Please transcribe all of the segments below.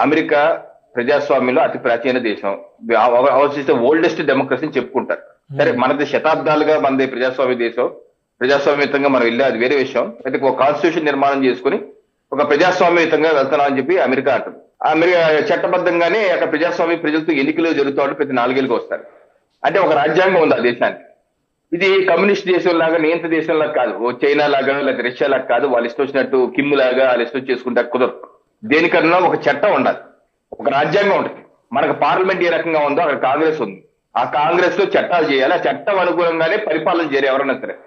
America ప్రజాస్వామ్యంలో అతి ప్రాచీన దేశం. అవశిష్ట ఓల్డెస్ట్ డెమోక్రసీ అని చెప్పుకుంటారు. సరే మనది శతాబ్దాలుగా మనది ప్రజాస్వామ్య దేశం. ప్రజాస్వామ్యయుతంగా మనం వెళ్ళే అది వేరే విషయం. అయితే ఒక కాన్స్టిట్యూషన్ నిర్మాణం చేసుకుని ఒక ప్రజాస్వామ్యయుతంగా వెళ్తున్నాం అని చెప్పి అమెరికా అంటుంది. ఆ అమెరికా చట్టబద్ధంగానే అక్కడ ప్రజాస్వామ్య ప్రజలతో ఎన్నికలు జరుగుతూ ఉంటే ప్రతి నాలుగేళ్ళకి వస్తారు. అంటే ఒక రాజ్యాంగం ఉంది ఆ దేశానికి. ఇది కమ్యూనిస్ట్ దేశం లాగా నియంత్ర దేశం లాగా కాదు. ఓ చైనా లాగా లేకపోతే రష్యా లాగా కాదు. వాళ్ళు ఇష్టం వచ్చినట్టు కిమ్ లాగా వాళ్ళు ఇష్టం చేసుకుంటే కుదరదు. దేనికన్నా ఒక చట్టం ఉండాలి. ఒక రాజ్యాంగం ఉంటుంది. మనకు పార్లమెంట్ ఏ రకంగా ఉందో అక్కడ కాంగ్రెస్ ఉంది. ఆ కాంగ్రెస్లో చట్టాలు చేయాలి. ఆ చట్టం అనుగుణంగానే పరిపాలన చేయాలి ఎవరన్నా సరే.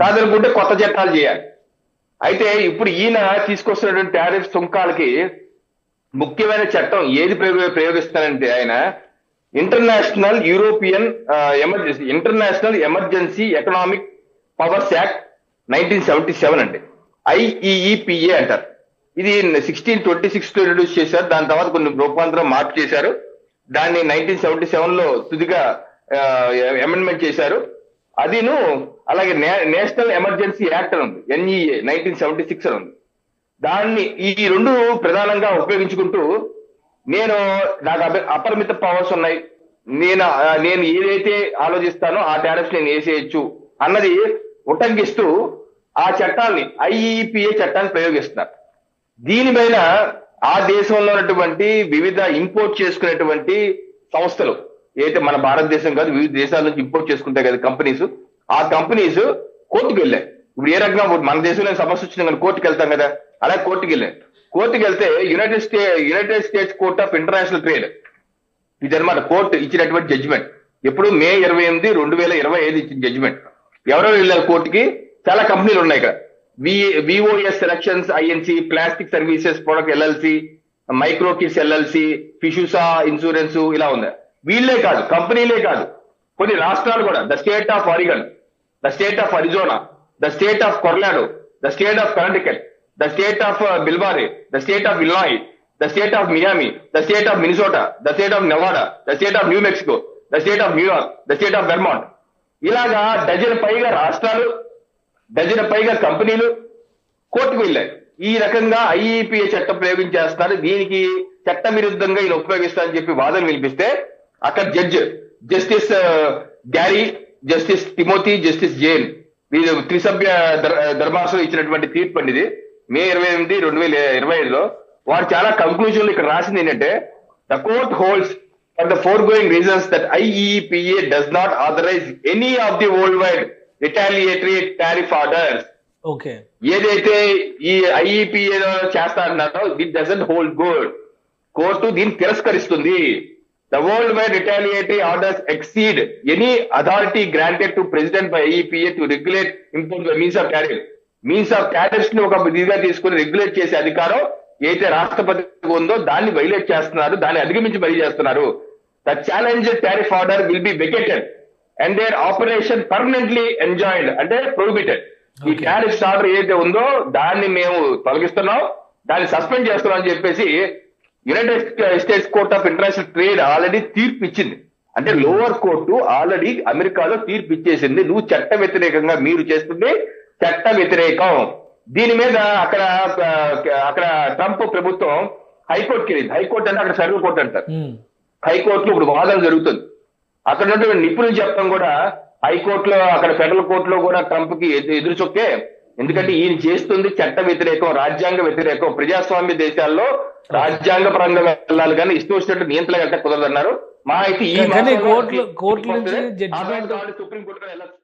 కాదనుకుంటే కొత్త చట్టాలు చేయాలి. అయితే ఇప్పుడు ఈయన తీసుకొస్తున్నటువంటి టారిఫ్ సుంకాలకి ముఖ్యమైన చట్టం ఏది ప్రయోగ ప్రయోగిస్తారంటే ఆయన international European emergency international emergency economic powers act nineteen seventy seven అండి. ఐఈఈపిఏ అంటారు. ఇది సిక్స్టీన్ ట్వంటీ సిక్స్లో ఇంట్రడ్యూస్ చేశారు. దాని తర్వాత కొన్ని రూపాంతరం మార్పు చేశారు. దాన్ని నైన్టీన్ సెవెంటీ సెవెన్లో తుదిగా అమెండ్మెంట్ చేశారు. అదిను అలాగే నే- నేషనల్ ఎమర్జెన్సీ యాక్ట్ అని ఉంది. ఎన్ఈఏ నైన్టీన్ సెవెంటీ సిక్స్ అని ఉంది. దాన్ని ఈ రెండు ప్రధానంగా ఉపయోగించుకుంటూ నేను నాకు అప- అపరిమిత పవర్స్ ఉన్నాయి. నేను నేను ఏదైతే ఆలోచిస్తానో ఆ టారిఫ్స్ నేను వేసేయచ్చు అన్నది ఉటంకిస్తూ ఆ చట్టాన్ని ఐఈపిఏ చట్టాన్ని ప్రయోగిస్తున్నారు. దీనిపైన ఆ దేశంలో ఉన్నటువంటి వివిధ ఇంపోర్ట్ చేసుకునేటువంటి సంస్థలు ఏదైతే మన భారతదేశం కాదు వివిధ దేశాల నుంచి ఇంపోర్ట్ చేసుకుంటాయి కదా కంపెనీస్ ఆ కంపెనీస్ కోర్టుకు వెళ్ళాయి. ఇప్పుడు ఏ రకంగా మన దేశంలో సమస్య వచ్చింది కానీ కోర్టుకు వెళ్తాం కదా అలా కోర్టుకు వెళ్ళాయి. కోర్టుకు వెళ్తే united stay united states court of international trade ఇదన్నమాట కోర్టు ఇచ్చినటువంటి జడ్జిమెంట్ ఎప్పుడు మే ఇరవై ఎనిమిది రెండు వేల ఇరవై ఐదు ఇచ్చిన జడ్జిమెంట్ ఎవరెవరు వెళ్ళారు కోర్టుకి? చాలా కంపెనీలు ఉన్నాయి ఇక్కడ. విఓఎస్ selections INC plastic services product LLC మైక్రోకిస్ LLC ఫిషుసా insurance ఇలా ఉంది వీళ్ళే కాదు కంపెనీలే కాదు కొన్ని రాష్ట్రాలు కూడా the state of ఆరిగన్ the state of Arizona the state of కొర్లాడో the state of కర్ణాటకల్ the state of బిల్బారే the state of ఇల్లాయ్ the state of Miami the state of Minnesota the state of Nevada the state of new Mexico the state of New York the state of Vermont ఇలాగా dozen పైగా రాష్ట్రాలు dozen పైగా కంపెనీలు కోర్టుకు వెళ్ళాయి. ఈ రకంగా ఐఈపీఏ చట్టం ప్రయోగించేస్తారు దీనికి చట్ట విరుద్ధంగా ఈయన ఉపయోగిస్తారని చెప్పి వాదన వినిపిస్తే అక్కడ judge justice Gary justice Timothy justice Jane వీరు త్రిసభ్య దర్- ధర్మాసనం ఇచ్చినటువంటి తీర్పు అండి ఇది. మే ఇరవై ఎనిమిది రెండు వేల ఇరవై ఐదులో వారు చాలా కంక్లూజన్లు ఇక్కడ రాసింది ఏంటంటే the court holds for the foregoing reasons that IEEPA does not authorise any of the world wide retaliatory tariff orders. Okay. ఏదైతే ఈ ఐఈపిఏ చేస్తారన్నారో it doesn't hold good. Court దీన్ని తిరస్కరిస్తుంది. The worldwide retaliatory orders exceed any authority granted to president by IEEPA to regulate import means of tariff means of టారిఫ్స్ని ఒక ఇదిగా తీసుకుని regulate చేసే అధికారం ఏదైతే రాష్ట్రపతి ఉందో దాన్ని వైలేట్ చేస్తున్నారు దాన్ని అధిగమించి బయలు చేస్తున్నారు the challenge tariff order will be vacated. And there operation permanently enjoined అంటే ప్రొహిబిటెడ్ ఈ. టారిఫ్ ఆర్డర్ ఏదైతే ఉందో దాన్ని మేము తొలగిస్తున్నాం దాన్ని సస్పెండ్ చేస్తున్నాం అని చెప్పేసి united states court of international trade already తీర్పు ఇచ్చింది అంటే లోవర్ కోర్టు ఆల్రెడీ అమెరికాలో తీర్పు ఇచ్చేసింది నువ్వు చట్ట వ్యతిరేకంగా మీరు చేస్తుంది చట్ట వ్యతిరేకం. దీని మీద అక్కడ అక్కడ ట్రంప్ ప్రభుత్వం హైకోర్టుకి వెళ్ళింది. హైకోర్టు అంటే అక్కడ ఫెడరల్ కోర్టు అంటారు. ఉమ్. హైకోర్టులో ఇప్పుడు వాదన జరుగుతుంది. అక్కడ ఉన్నటువంటి నిపుణులు చెప్పడం కూడా హైకోర్టులో అక్కడ ఫెడరల్ కోర్టులో కూడా ట్రంప్కి ఎదు- ఎదురు చొక్కే. ఎందుకంటే ఈయన చేస్తుంది చట్ట వ్యతిరేకం రాజ్యాంగ వ్యతిరేకం. ప్రజాస్వామ్య దేశాల్లో రాజ్యాంగ పరంగా వెళ్ళాలి కానీ ఇష్టం వచ్చినట్టు నియంత్రణ కుదరదన్నారు. మా అయితే ఈ తర్వాత సుప్రీం కోర్టులో వెళ్ళచ్చు